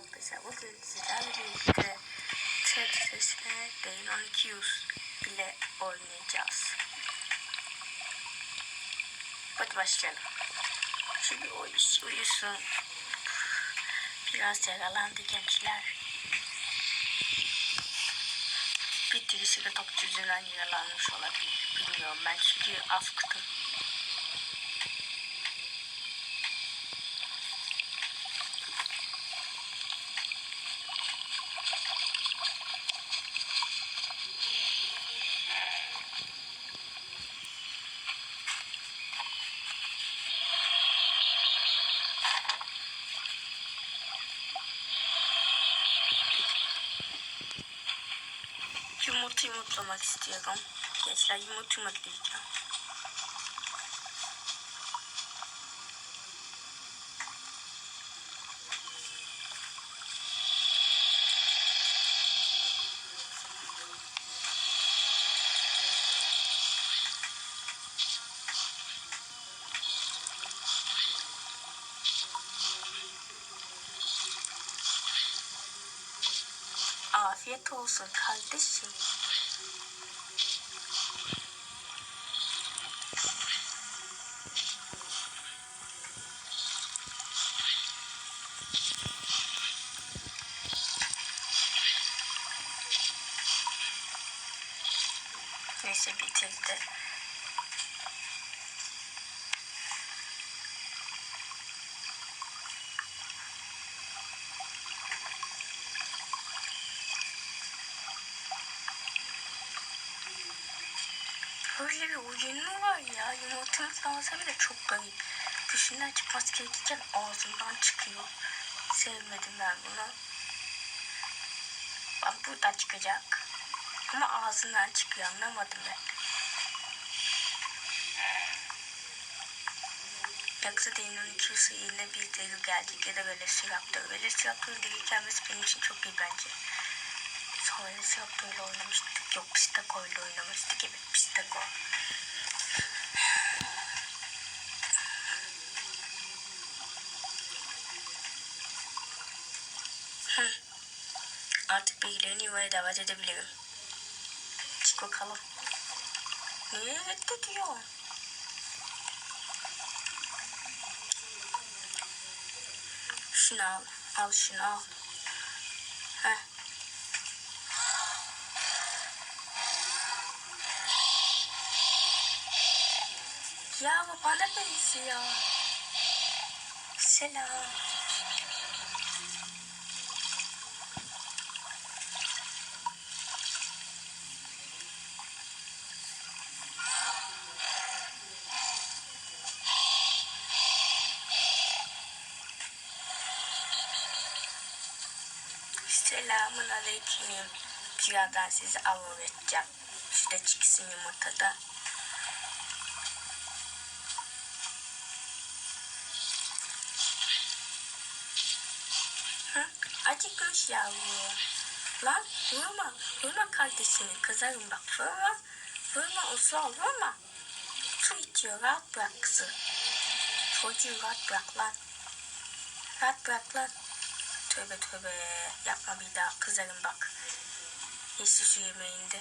arkadaşlar bugün sizlerle birlikte Tetris'le 1200 ile oynayacağız. Hadi başlayalım. Şimdi iş uyusun. Biraz yaralandı gençler. Bir birisi de top yüzünden yaralanmış olabilir. Bilmiyorum ben çünkü ሞቱ ይሞቱ ማለት ስትያቀም የስላይ ሞቱ ይመጥልኛ Afiyet olsun kardeşim. Neyse bitirdi. Böyle bir oyun var ya? Yumurtamız lazım bile çok garip. Dışından çıkması gerekirken ağzından çıkıyor. Sevmedim ben bunu. Bak buradan çıkacak. Ama ağzından çıkıyor anlamadım ben. Yoksa Daniel'ın Q'su yine bir deli gelecek ya da Velociraptor. Velociraptor'un deli gelmesi benim için çok iyi bence. Sonra Velociraptor'la oynamıştık. Yok Pistaco'yla oynamıştık. Evet Pistaco. Hı. Artık bilgilerini yuvaya davet edebilirim. Çık bakalım. Niye reddediyor? Şunu al. Al şunu al. Heh. Ya bu bana benziyor. Selam. Selamun aleyküm. Birazdan sizi av edeceğim. İşte çıksın yumurtada. Hı? Acıkmış yavru. Lan vurma. Vurma kardeşini. Kızarım bak. Vurma. Vurma Osman vurma. Su içiyor. Rahat bırak kızı. Çocuğu rahat bırak lan. Rahat bırak lan. Tövbe tövbe. Yapma bir daha. Kızarım bak. Yeşil şu yemeğinde.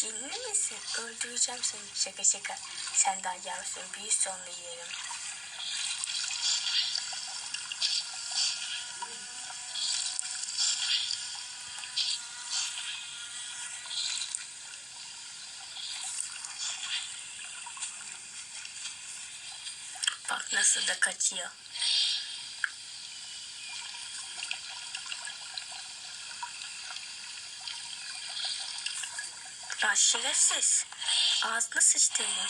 Çinli misin? Öldüreceğim seni. Şaka şaka. Sen daha yavrusun. Bir sonra yerim. Bak nasıl da kaçıyor. Lan şerefsiz. Ağzına sıçtığını.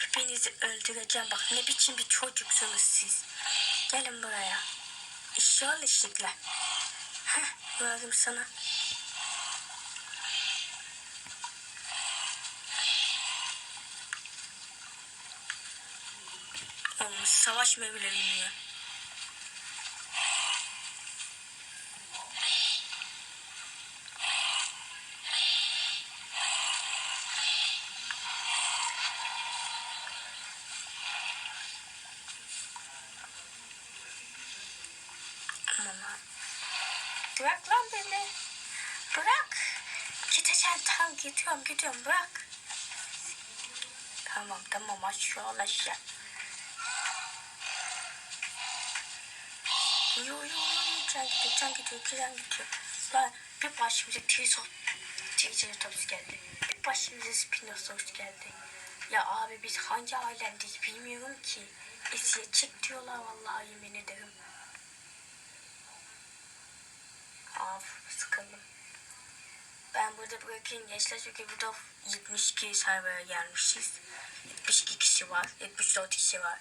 Hepinizi öldüreceğim. Bak ne biçim bir çocuksunuz siz. Gelin buraya. İşi al ışıkla. Heh, varım sana. Olmuş savaş mı bile. lan. Bırak lan beni. Bırak. Gideceğim tamam gidiyorum gidiyorum bırak. Tamam tamam aşağı aşağı. Yo yo yo can gidiyor can gidiyor can gidiyor. Lan bir başımıza Triceratops Triceratops geldi. Bir başımıza Spinosaurus geldi. Ya abi biz hangi alemdeyiz bilmiyorum ki. Esiye çık diyorlar vallahi yemin ederim. Af sıkıldım. Ben burada bırakayım gençler çünkü burada 72 server'a gelmişiz. 72 kişi var. 74 kişi var.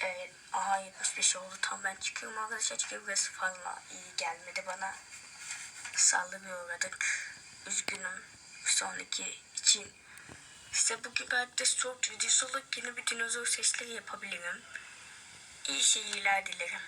Evet. Aha 75 oldu. Tam ben çıkıyorum arkadaşlar çünkü burası fazla iyi gelmedi bana. Sallı bir uğradık. Üzgünüm. Sonraki için. Size bugün belki de short videosu yine bir dinozor sesleri yapabilirim. İyi seyirler dilerim.